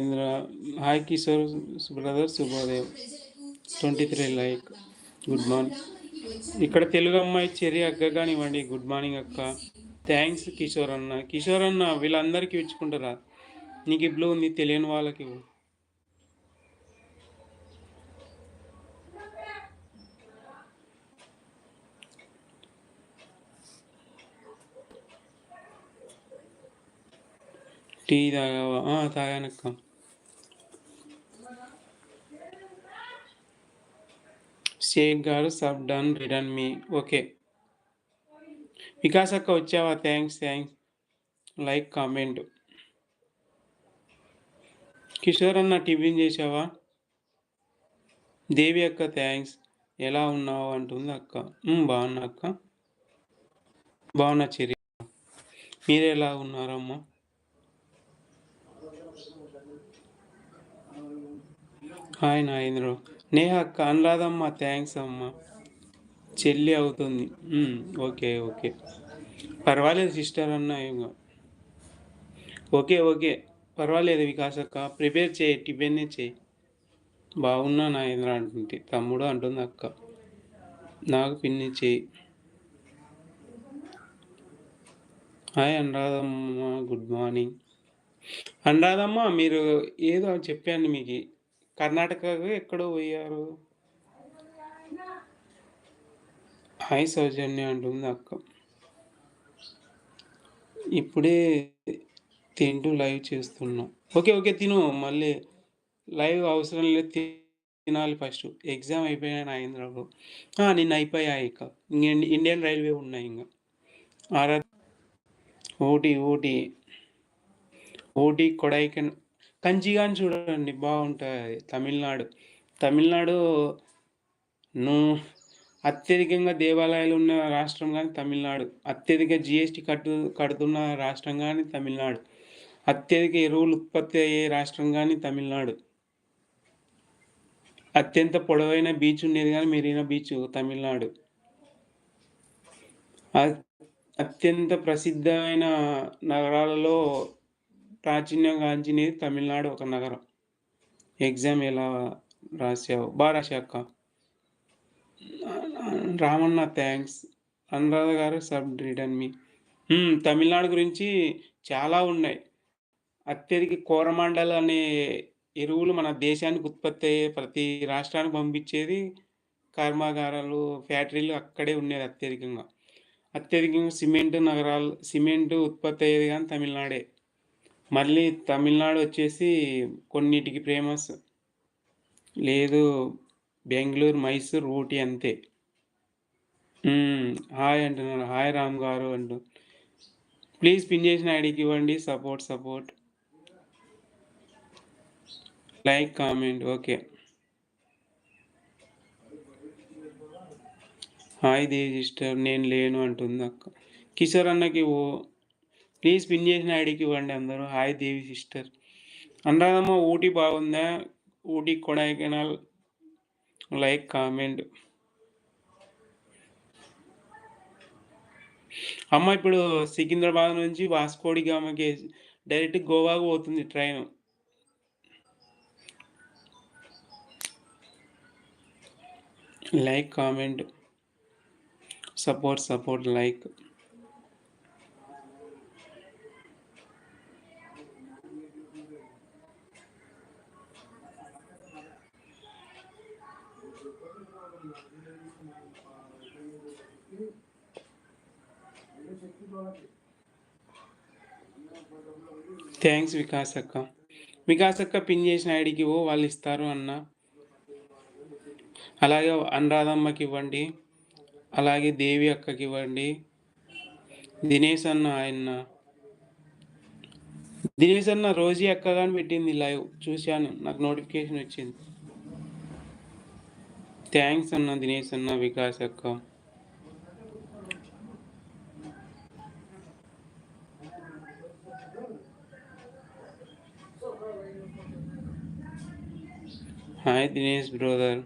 Indra hi Kishore brother శుభోదయం twenty three like good morning ఇక్కడ తెలుగు అమ్మాయి చెరి అక్క కానివ్వండి గుడ్ మార్నింగ్ అక్క. థ్యాంక్స్ కిషోర్ అన్న. కిషోర్ అన్న వీళ్ళందరికీ ఇచ్చుకుంటారా? నీకు ఇప్పుడు ఉంది తెలియని వాళ్ళకి టీ తాగావా? తాగానక్క. షేక్ గారు sub done return me. Okay. Vikas అక్క వచ్చావా? Thanks thanks. Like comment. Kishore అన్న టిఫిన్ చేసావా దేవి అక్క థ్యాంక్స్. ఎలా ఉన్నావు? అంటుంది అక్క. బాగున్నా అక్క. బాగున్నా చెరి మీరు ఎలా ఉన్నారమ్మా? హాయ్ నాగేంద్ర. నేహ అక్క థ్యాంక్స్ అమ్మ. చెల్లి అవుతుంది. Okay okay. పర్వాలేదు సిస్టర్ అన్న ఇంకా ఓకే ఓకే. పర్వాలేదు వికాస్ అక్క. ప్రిపేర్ చేయి టిఫిన్నే చేయి. బాగున్నా నాగేంద్ర అంటుంది తమ్ముడు అంటుంది అక్క. నాకు పిన్ని చేయి. Hi Anuradhamma good morning Anuradhamma మీరు ఏదో చెప్పాను మీకు. కర్ణాటకకు ఎక్కడో పోయారు. హాయ్ సౌజన్య అంటుంది అక్క. ఇప్పుడే తింటూ లైవ్ చేస్తున్నా. ఓకే ఓకే తిను. మళ్ళీ లైవ్ అవసరం లేదు తినాలి ఫస్ట్. ఎగ్జామ్ అయిపోయాను నాగేంద్రకు నిన్న అయిపోయాయి ఇక. ఇండియన్ రైల్వే ఉన్నాయి ఇంకా. ఆరా ఓటీ ఓటీ. ఓటీ కొడైకెన్ కంచిగాని చూడండి బాగుంటుంది తమిళనాడు. తమిళనాడు ను అత్యధికంగా దేవాలయాలు ఉన్న రాష్ట్రం కానీ తమిళనాడు. అత్యధిక జిఎస్టీ కట్టు కడుతున్న రాష్ట్రం కానీ తమిళనాడు. అత్యధిక ఎరువులు ఉత్పత్తి అయ్యే రాష్ట్రం కానీ తమిళనాడు. అత్యంత పొడవైన బీచ్ ఉండేది కానీ మెరీనా బీచ్ తమిళనాడు. అత్యంత ప్రసిద్ధమైన నగరాలలో ప్రాచీన్యంగాంచినది తమిళనాడు ఒక నగరం. ఎగ్జామ్ ఎలా రాసావు బాగా రాశాక రామన్న థ్యాంక్స్ అనురాధ గారు సబ్ రిటర్న్ మీ. తమిళనాడు గురించి చాలా ఉన్నాయి. అత్యధిక కోరమండల్ అనే ఎరువులు మన దేశానికి ఉత్పత్తి అయ్యే ప్రతి రాష్ట్రానికి పంపించేది కర్మాగారాలు ఫ్యాక్టరీలు అక్కడే ఉండేది అత్యధికంగా. అత్యధికంగా సిమెంట్ నగరాలు సిమెంట్ ఉత్పత్తి అయ్యేది కానీ తమిళనాడే. మళ్ళీ తమిళనాడు వచ్చేసి కొన్నిటికి ఫేమస్. లేదు బెంగళూరు మైసూర్ ఊటీ అంతే. హాయ్ అంటున్నారు. హాయ్ రామ్ గారు అంటూ. ప్లీజ్ పిన్ చేసిన ఐడికి ఇవ్వండి. Support support. Like comment. Okay. Hi Devi sister నేను లేను అంటుంది అక్క కిషోర్ అన్నకి ఓ ప్లీజ్ పిన్ చేసిన ఐడికి ఇవ్వండి అందరూ. Hi Devi sister. Anuradhamma Ooty బాగుందా? ఊటీ కొడైకెనాల్. Like comment. అమ్మ ఇప్పుడు సికింద్రాబాద్ నుంచి వాస్కోడి గామకి డైరెక్ట్ గోవాకు పోతుంది train. Like comment. Support support like. Thanks Vikas అక్క. వికాస్ అక్క పిన్ చేసిన ఐడికి ఓ వాళ్ళు ఇస్తారు అన్న. అలాగే అనురాధమ్మకి ఇవ్వండి. అలాగే దేవి అక్కకి ఇవ్వండి. దినేష్ అన్న ఆయన. దినేష్ అన్న రోజీ అక్క కానీ పెట్టింది లైవ్. చూశాను. నాకు నోటిఫికేషన్ వచ్చింది. థ్యాంక్స్ అన్న దినేష్ అన్న వికాస్ అక్క. Hi, Dinesh, brother.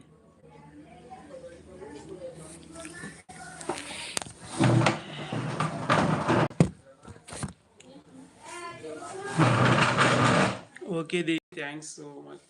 Okay, thanks so much.